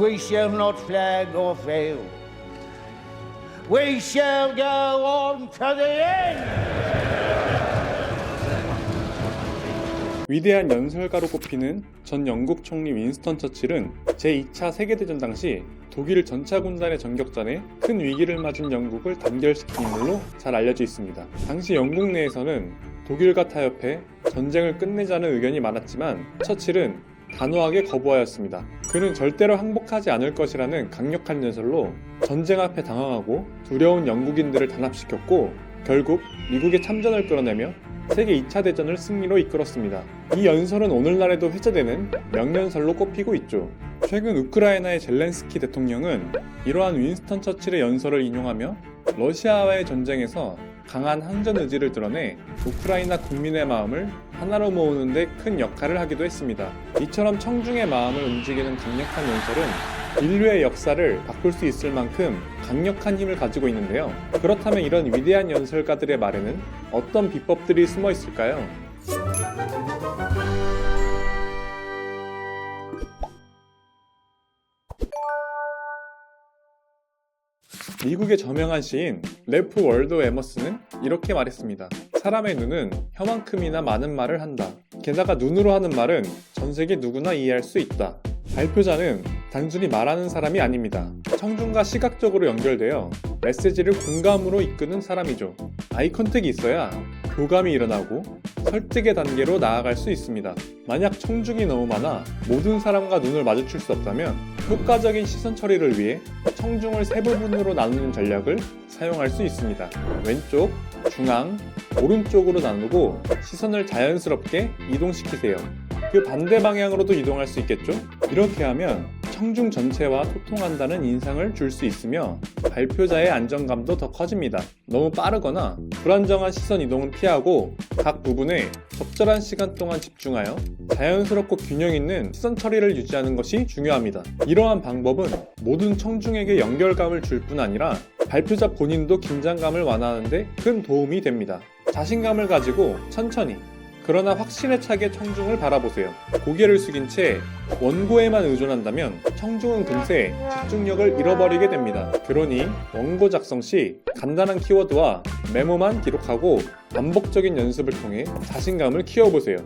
We shall not flag or fail. We shall go on to the end. 위대한 연설가로 꼽히는 전 영국 총리 윈스턴 처칠은 제2차 세계대전 당시 독일 전차 군단의 전격전에 큰 위기를 맞은 영국을 단결시킨 인물로 잘 알려져 있습니다. 당시 영국 내에서는 독일과 타협해 전쟁을 끝내자는 의견이 많았지만 처칠은 단호하게 거부하였습니다. 그는 절대로 항복하지 않을 것이라는 강력한 연설로 전쟁 앞에 당황하고 두려운 영국인들을 단합시켰고 결국 미국의 참전을 끌어내며 세계 2차 대전을 승리로 이끌었습니다. 이 연설은 오늘날에도 회자되는 명연설로 꼽히고 있죠. 최근 우크라이나의 젤렌스키 대통령은 이러한 윈스턴 처칠의 연설을 인용하며 러시아와의 전쟁에서 강한 항전 의지를 드러내 우크라이나 국민의 마음을 하나로 모으는 데 큰 역할을 하기도 했습니다. 이처럼 청중의 마음을 움직이는 강력한 연설은 인류의 역사를 바꿀 수 있을 만큼 강력한 힘을 가지고 있는데요. 그렇다면 이런 위대한 연설가들의 말에는 어떤 비법들이 숨어 있을까요? 미국의 저명한 시인 레프 월더 에머스는 이렇게 말했습니다. 사람의 눈은 혀만큼이나 많은 말을 한다. 게다가 눈으로 하는 말은 전 세계 누구나 이해할 수 있다. 발표자는 단순히 말하는 사람이 아닙니다. 청중과 시각적으로 연결되어 메시지를 공감으로 이끄는 사람이죠. 아이 컨택이 있어야 교감이 일어나고 설득의 단계로 나아갈 수 있습니다. 만약 청중이 너무 많아 모든 사람과 눈을 마주칠 수 없다면 효과적인 시선 처리를 위해 청중을 세 부분으로 나누는 전략을 사용할 수 있습니다. 왼쪽, 중앙, 오른쪽으로 나누고 시선을 자연스럽게 이동시키세요. 그 반대 방향으로도 이동할 수 있겠죠? 이렇게 하면 청중 전체와 소통한다는 인상을 줄 수 있으며 발표자의 안정감도 더 커집니다. 너무 빠르거나 불안정한 시선 이동은 피하고 각 부분에 적절한 시간 동안 집중하여 자연스럽고 균형 있는 시선 처리를 유지하는 것이 중요합니다. 이러한 방법은 모든 청중에게 연결감을 줄 뿐 아니라 발표자 본인도 긴장감을 완화하는데 큰 도움이 됩니다. 자신감을 가지고 천천히 그러나 확신에 차게 청중을 바라보세요. 고개를 숙인 채 원고에만 의존한다면 청중은 금세 집중력을 잃어버리게 됩니다. 그러니 원고 작성 시 간단한 키워드와 메모만 기록하고 반복적인 연습을 통해 자신감을 키워보세요.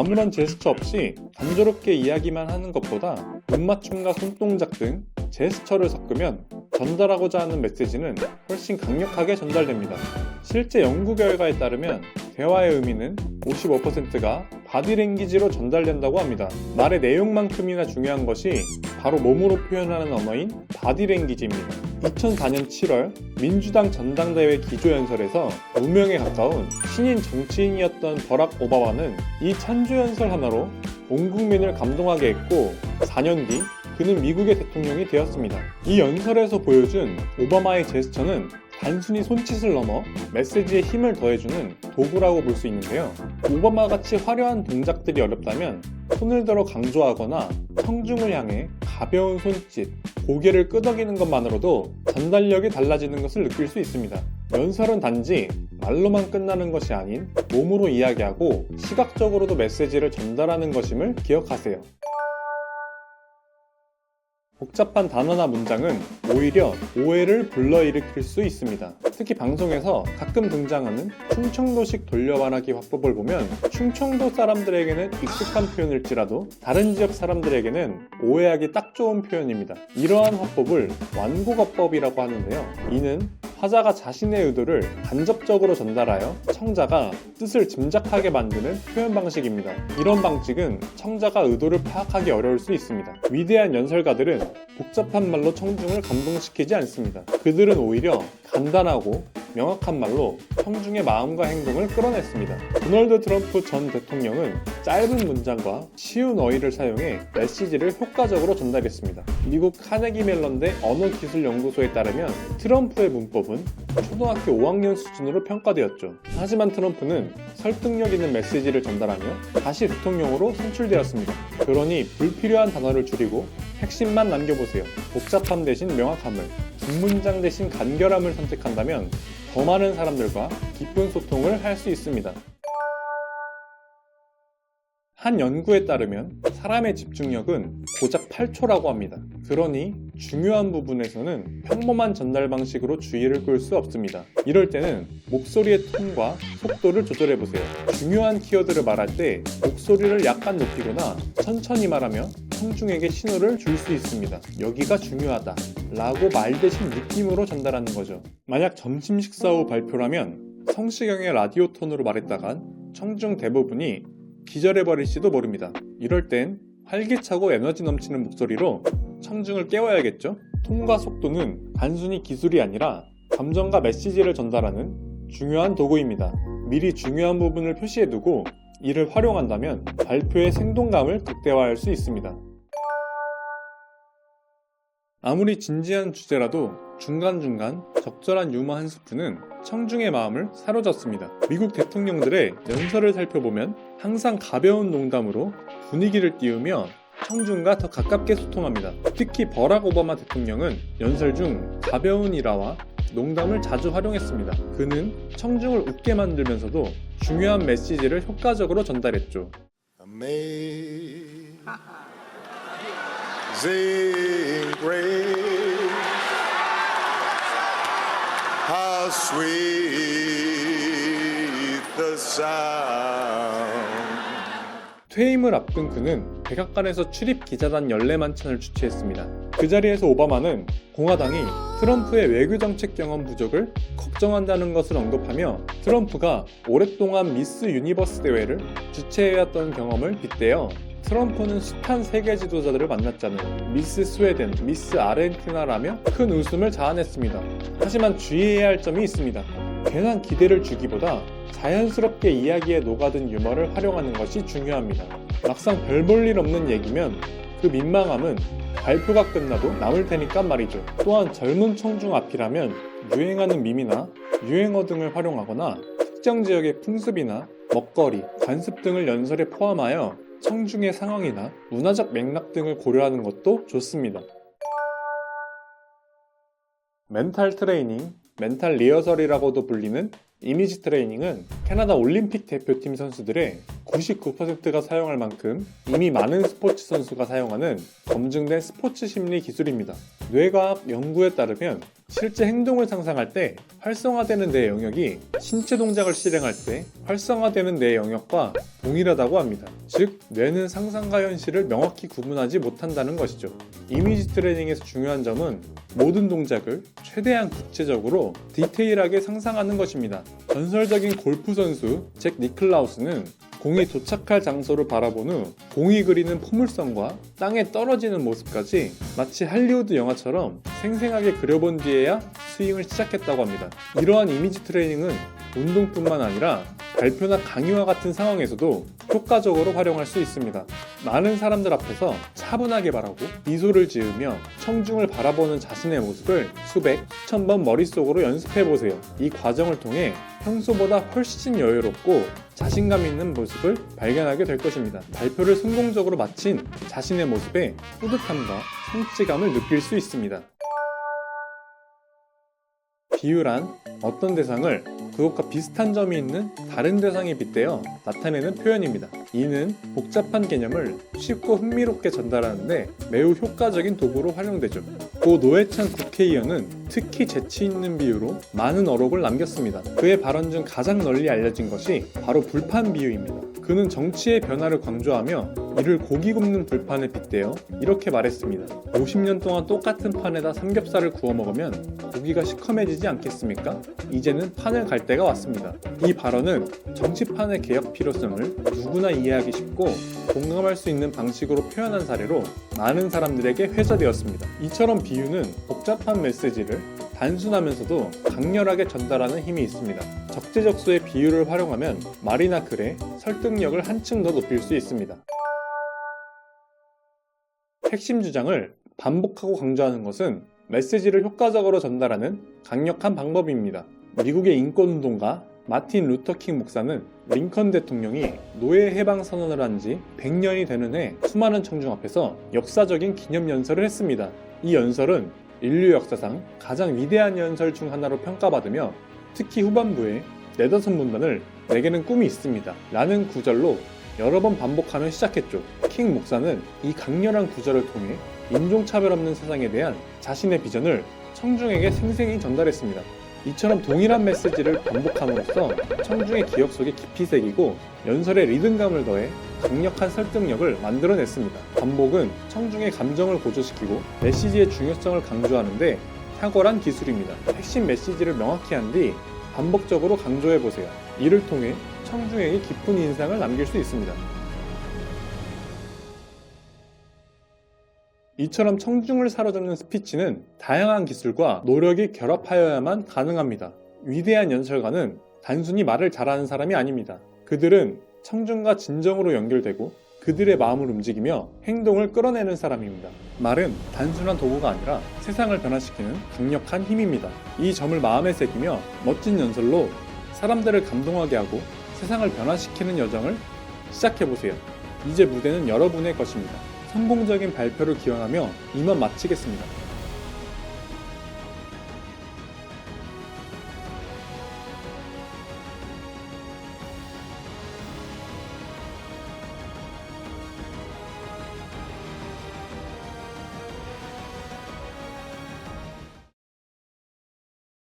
아무런 제스처 없이 단조롭게 이야기만 하는 것보다 눈맞춤과 손동작 등 제스처를 섞으면 전달하고자 하는 메시지는 훨씬 강력하게 전달됩니다. 실제 연구 결과에 따르면 대화의 의미는 55%가 바디랭귀지로 전달된다고 합니다. 말의 내용만큼이나 중요한 것이 바로 몸으로 표현하는 언어인 바디랭귀지입니다. 2004년 7월 민주당 전당대회 기조연설에서 무명에 가까운 신인 정치인이었던 버락 오바마는 이 찬조연설 하나로 온 국민을 감동하게 했고 4년 뒤 그는 미국의 대통령이 되었습니다. 이 연설에서 보여준 오바마의 제스처는 단순히 손짓을 넘어 메시지에 힘을 더해주는 도구라고 볼 수 있는데요. 오바마 같이 화려한 동작들이 어렵다면 손을 들어 강조하거나 청중을 향해 가벼운 손짓, 고개를 끄덕이는 것만으로도 전달력이 달라지는 것을 느낄 수 있습니다. 연설은 단지 말로만 끝나는 것이 아닌 몸으로 이야기하고 시각적으로도 메시지를 전달하는 것임을 기억하세요. 복잡한 단어나 문장은 오히려 오해를 불러일으킬 수 있습니다. 특히 방송에서 가끔 등장하는 충청도식 돌려말하기 화법을 보면 충청도 사람들에게는 익숙한 표현일지라도 다른 지역 사람들에게는 오해하기 딱 좋은 표현입니다. 이러한 화법을 완곡어법이라고 하는데요. 이는 화자가 자신의 의도를 간접적으로 전달하여 청자가 뜻을 짐작하게 만드는 표현 방식입니다. 이런 방식은 청자가 의도를 파악하기 어려울 수 있습니다. 위대한 연설가들은 복잡한 말로 청중을 감동시키지 않습니다. 그들은 오히려 간단하고 명확한 말로 청중의 마음과 행동을 끌어냈습니다. 도널드 트럼프 전 대통령은 짧은 문장과 쉬운 어휘를 사용해 메시지를 효과적으로 전달했습니다. 미국 카네기 멜런대 언어기술연구소에 따르면 트럼프의 문법은 초등학교 5학년 수준으로 평가되었죠. 하지만 트럼프는 설득력 있는 메시지를 전달하며 다시 대통령으로 선출되었습니다. 그러니 불필요한 단어를 줄이고 핵심만 남겨보세요. 복잡함 대신 명확함을, 뒷문장 대신 간결함을 선택한다면 더 많은 사람들과 깊은 소통을 할 수 있습니다. 한 연구에 따르면 사람의 집중력은 고작 8초라고 합니다. 그러니 중요한 부분에서는 평범한 전달 방식으로 주의를 끌 수 없습니다. 이럴 때는 목소리의 톤과 속도를 조절해 보세요. 중요한 키워드를 말할 때 목소리를 약간 높이거나 천천히 말하며 청중에게 신호를 줄 수 있습니다. 여기가 중요하다. 라고 말 대신 느낌으로 전달하는 거죠. 만약 점심 식사 후 발표라면 성시경의 라디오 톤으로 말했다간 청중 대부분이 기절해버릴지도 모릅니다. 이럴 땐 활기차고 에너지 넘치는 목소리로 청중을 깨워야겠죠? 톤과 속도는 단순히 기술이 아니라 감정과 메시지를 전달하는 중요한 도구입니다. 미리 중요한 부분을 표시해두고 이를 활용한다면 발표의 생동감을 극대화할 수 있습니다. 아무리 진지한 주제라도 중간중간 적절한 유머 한 스푼은 청중의 마음을 사로잡습니다. 미국 대통령들의 연설을 살펴보면 항상 가벼운 농담으로 분위기를 띄우며 청중과 더 가깝게 소통합니다. 특히 버락 오바마 대통령은 연설 중 가벼운 일화와 농담을 자주 활용했습니다. 그는 청중을 웃게 만들면서도 중요한 메시지를 효과적으로 전달했죠. Amazing grace, how sweet the sound. 퇴임을 앞둔 그는 백악관에서 출입 기자단 연례 만찬을 주최했습니다. 그 자리에서 오바마는 공화당이 트럼프의 외교 정책 경험 부족을 걱정한다는 것을 언급하며 트럼프가 오랫동안 미스 유니버스 대회를 주최해왔던 경험을 빗대어 트럼프는 숱한 세계 지도자들을 만났잖아요. 미스 스웨덴, 미스 아르헨티나라며 큰 웃음을 자아냈습니다. 하지만 주의해야 할 점이 있습니다. 괜한 기대를 주기보다 자연스럽게 이야기에 녹아든 유머를 활용하는 것이 중요합니다. 막상 별 볼 일 없는 얘기면 그 민망함은 발표가 끝나도 남을 테니까 말이죠. 또한 젊은 청중 앞이라면 유행하는 밈이나 유행어 등을 활용하거나 특정 지역의 풍습이나 먹거리, 관습 등을 연설에 포함하여 청중의 상황이나 문화적 맥락 등을 고려하는 것도 좋습니다. 멘탈 트레이닝, 멘탈 리허설이라고도 불리는 이미지 트레이닝은 캐나다 올림픽 대표팀 선수들의 99%가 사용할 만큼 이미 많은 스포츠 선수가 사용하는 검증된 스포츠 심리 기술입니다. 뇌과학 연구에 따르면 실제 행동을 상상할 때 활성화되는 뇌 영역이 신체 동작을 실행할 때 활성화되는 뇌 영역과 동일하다고 합니다. 즉, 뇌는 상상과 현실을 명확히 구분하지 못한다는 것이죠. 이미지 트레이닝에서 중요한 점은 모든 동작을 최대한 구체적으로 디테일하게 상상하는 것입니다. 전설적인 골프 선수 잭 니클라우스는 공이 도착할 장소를 바라본 후 공이 그리는 포물선과 땅에 떨어지는 모습까지 마치 할리우드 영화처럼 생생하게 그려본 뒤에야 스윙을 시작했다고 합니다. 이러한 이미지 트레이닝은 운동뿐만 아니라 발표나 강의와 같은 상황에서도 효과적으로 활용할 수 있습니다. 많은 사람들 앞에서 차분하게 말하고 미소를 지으며 청중을 바라보는 자신의 모습을 수백, 수천 번 머릿속으로 연습해 보세요. 이 과정을 통해 평소보다 훨씬 여유롭고 자신감 있는 모습을 발견하게 될 것입니다. 발표를 성공적으로 마친 자신의 모습에 뿌듯함과 성취감을 느낄 수 있습니다. 비유란 어떤 대상을 그것과 비슷한 점이 있는 다른 대상에 빗대어 나타내는 표현입니다. 이는 복잡한 개념을 쉽고 흥미롭게 전달하는데 매우 효과적인 도구로 활용되죠. 고 노회찬 국회의원은 특히 재치 있는 비유로 많은 어록을 남겼습니다. 그의 발언 중 가장 널리 알려진 것이 바로 불판 비유입니다. 그는 정치의 변화를 강조하며 이를 고기 굽는 불판에 빗대어 이렇게 말했습니다. 50년 동안 똑같은 판에다 삼겹살을 구워 먹으면 고기가 시커매지지 않겠습니까? 이제는 판을 갈 때가 왔습니다. 이 발언은 정치판의 개혁 필요성을 누구나 이해하기 쉽고 공감할 수 있는 방식으로 표현한 사례로 많은 사람들에게 회자되었습니다. 이처럼 비유는 복잡한 메시지를 단순하면서도 강렬하게 전달하는 힘이 있습니다. 적재적소의 비유를 활용하면 말이나 글의 설득력을 한층 더 높일 수 있습니다. 핵심 주장을 반복하고 강조하는 것은 메시지를 효과적으로 전달하는 강력한 방법입니다. 미국의 인권운동가 마틴 루터킹 목사는 링컨 대통령이 노예 해방 선언을 한 지 100년이 되는 해 수많은 청중 앞에서 역사적인 기념 연설을 했습니다. 이 연설은 인류 역사상 가장 위대한 연설 중 하나로 평가받으며 특히 후반부에 네다섯 문단을 내게는 꿈이 있습니다. 라는 구절로 여러 번 반복하며 시작했죠. 킹 목사는 이 강렬한 구절을 통해 인종차별 없는 세상에 대한 자신의 비전을 청중에게 생생히 전달했습니다. 이처럼 동일한 메시지를 반복함으로써 청중의 기억 속에 깊이 새기고 연설의 리듬감을 더해 강력한 설득력을 만들어냈습니다. 반복은 청중의 감정을 고조시키고 메시지의 중요성을 강조하는데 탁월한 기술입니다. 핵심 메시지를 명확히 한 뒤 반복적으로 강조해 보세요. 이를 통해 청중에게 깊은 인상을 남길 수 있습니다. 이처럼 청중을 사로잡는 스피치는 다양한 기술과 노력이 결합하여야만 가능합니다. 위대한 연설가는 단순히 말을 잘하는 사람이 아닙니다. 그들은 청중과 진정으로 연결되고 그들의 마음을 움직이며 행동을 끌어내는 사람입니다. 말은 단순한 도구가 아니라 세상을 변화시키는 강력한 힘입니다. 이 점을 마음에 새기며 멋진 연설로 사람들을 감동하게 하고 세상을 변화시키는 여정을 시작해보세요. 이제 무대는 여러분의 것입니다. 성공적인 발표를 기원하며 이만 마치겠습니다.